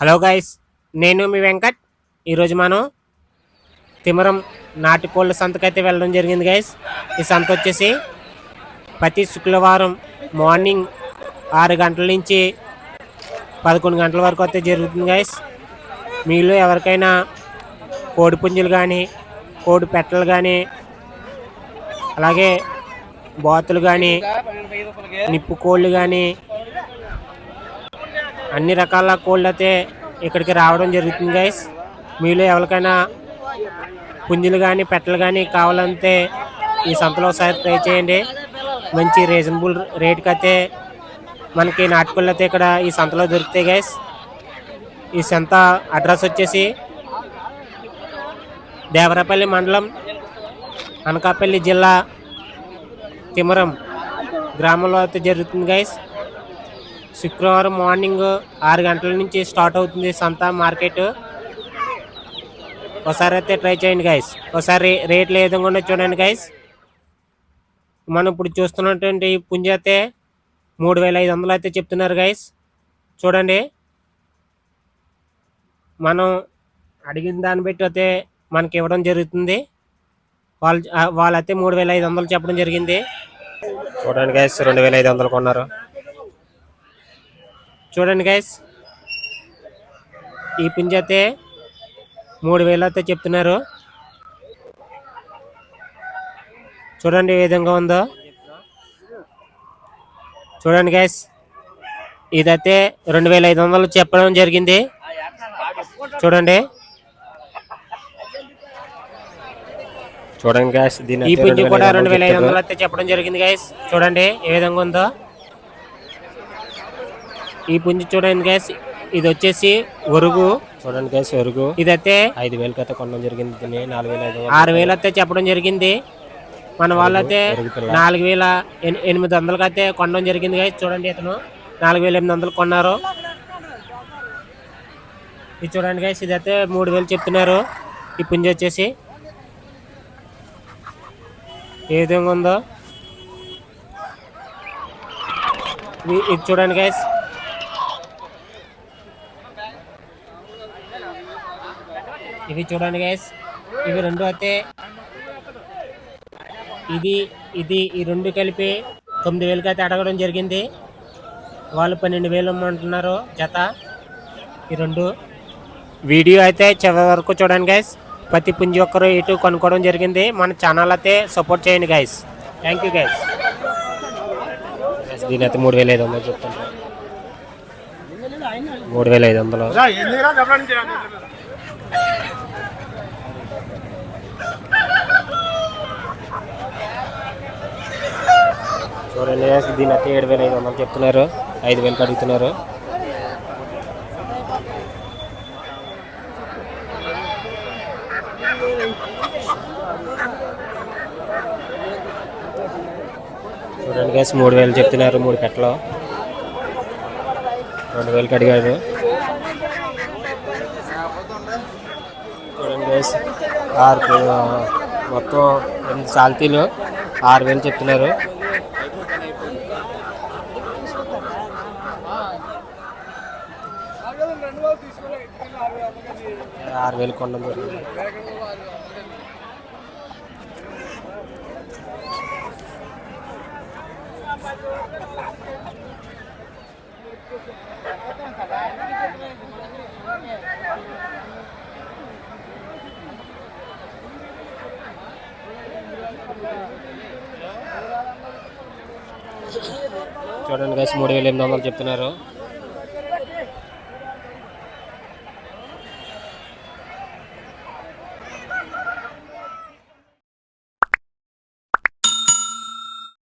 Hello guys నేను మీ వెంకట్. ఈరోజు మనం తిమరం నాటుకోళ్ళ సంతకైతే వెళ్ళడం జరిగింది గైస్. ఈ సంత వచ్చేసి ప్రతి శుక్రవారం మార్నింగ్ ఆరు గంటల నుంచి పదకొండు గంటల వరకు అయితే జరుగుతుంది గైస్. మీలో ఎవరికైనా కోడి పుంజులు కానీ కోడి పెట్టలు కానీ అలాగే బాతులు కానీ నిప్పు కోళ్ళు కానీ అన్ని రకాల కోళ్ళు అయితే ఇక్కడికి రావడం జరుగుతుంది గైస్ మీలో ఎవరికైనా పుంజులు కానీ పెట్టలు కానీ కావాలంటే ఈ సంతలో ఒకసారి ట్రై చేయండి. మంచి రీజనబుల్ రేట్కి అయితే మనకి నాటుకోళ్ళు అయితే ఇక్కడ ఈ సంతలో దొరుకుతాయి గైస్ ఈ సంత అడ్రస్ వచ్చేసి దేవరపల్లి మండలం అనకాపల్లి జిల్లా తిమరం గ్రామంలో అయితే జరుగుతుంది గైస్ శుక్రవారం మార్నింగ్ ఆరు గంటల నుంచి స్టార్ట్ అవుతుంది సంత మార్కెట్. ఒకసారి అయితే ట్రై చేయండి గైస్ ఒకసారి రేట్లు ఏ విధంగా ఉన్నాయో చూడండి గైస్ మనం ఇప్పుడు చూస్తున్నటువంటి పుంజ అయితే మూడు వేల ఐదు వందలు అయితే చెప్తున్నారు గైస్ చూడండి. మనం అడిగిన దాన్ని బట్టి అయితే మనకి ఇవ్వడం జరుగుతుంది. వాళ్ళు వాళ్ళైతే మూడు వేల ఐదు వందలు చెప్పడం జరిగింది. చూడండి గైస్ రెండు వేల ఐదు వందలు కొన్నారు. చూడండి గైస్ ఈ పుంజ అయితే మూడు వేలు అయితే చెప్తున్నారు. చూడండి ఏ విధంగా ఉందో. చూడండి గైస్ ఇదైతే రెండు వేల ఐదు వందలు చెప్పడం జరిగింది. చూడండి. చూడండి దీని ఈ పుంజు కూడా రెండు వేల ఐదు వందలు అయితే చెప్పడం జరిగింది గైస్ చూడండి ఏ విధంగా ఉందో. ఈ పుంజు చూడండి గైస్ ఇది వచ్చేసి ఒరుగు. చూడండి గ్యాస్ వరకు ఇదైతే ఐదు వేలకి అయితే కొనడం జరిగింది దీన్ని నాలుగు వేల ఐదు ఆరు వేలు అయితే చెప్పడం జరిగింది. మన వాళ్ళైతే నాలుగు వేల ఎన్- ఎనిమిది వందలకి అయితే కొనడం జరిగింది గైస్ చూడండి ఇతను. నాలుగు వేల ఎనిమిది వందలు కొన్నారు. ఇది చూడండి గైస్ ఇదైతే మూడు వేలు చెప్తున్నారు. ఈ పుంజు వచ్చేసి ఏ విధంగా ఉందో. ఇది- చూడండి గైస్ ఇవి చూడండి గైస్ ఇవి రెండు అయితే ఇది ఇది ఈ రెండు కలిపి తొమ్మిది వేలకి అయితే అడగడం జరిగింది. వాళ్ళు పన్నెండు వేలు ఇమ్మంటున్నారు జత. ఈ రెండు వీడియో అయితే చివరి వరకు చూడండి గైస్ ప్రతి పుంజి ఒక్కరు ఇటు కొనుక్కోవడం జరిగింది. మన ఛానల్ అయితే సపోర్ట్ చేయండి గైస్ థ్యాంక్ యూ గైస్ దీని అయితే మూడు వేల ఐదు వందలు చెప్తుంటారు మూడు వేల ఐదు వందలు. చూడండి గ్యాస్ దీని అయితే ఏడు వేల ఐదు వందలు చెప్తున్నారు. ఐదు వేలు అడుగుతున్నారు చూడండి గ్యాస్ మూడు వేలు చెప్తున్నారు మూడు కట్టలు రెండు వేలకి అడిగారు చూడండి ఆరు మొత్తం ఎనిమిది సాల్తీలు ఆరు వేలు చెప్తున్నారు. ఆరు వేలు కొండ జరిగింది. చూడండి గైస్ మూడు వేల ఎనిమిది వందలు చెప్తున్నారు.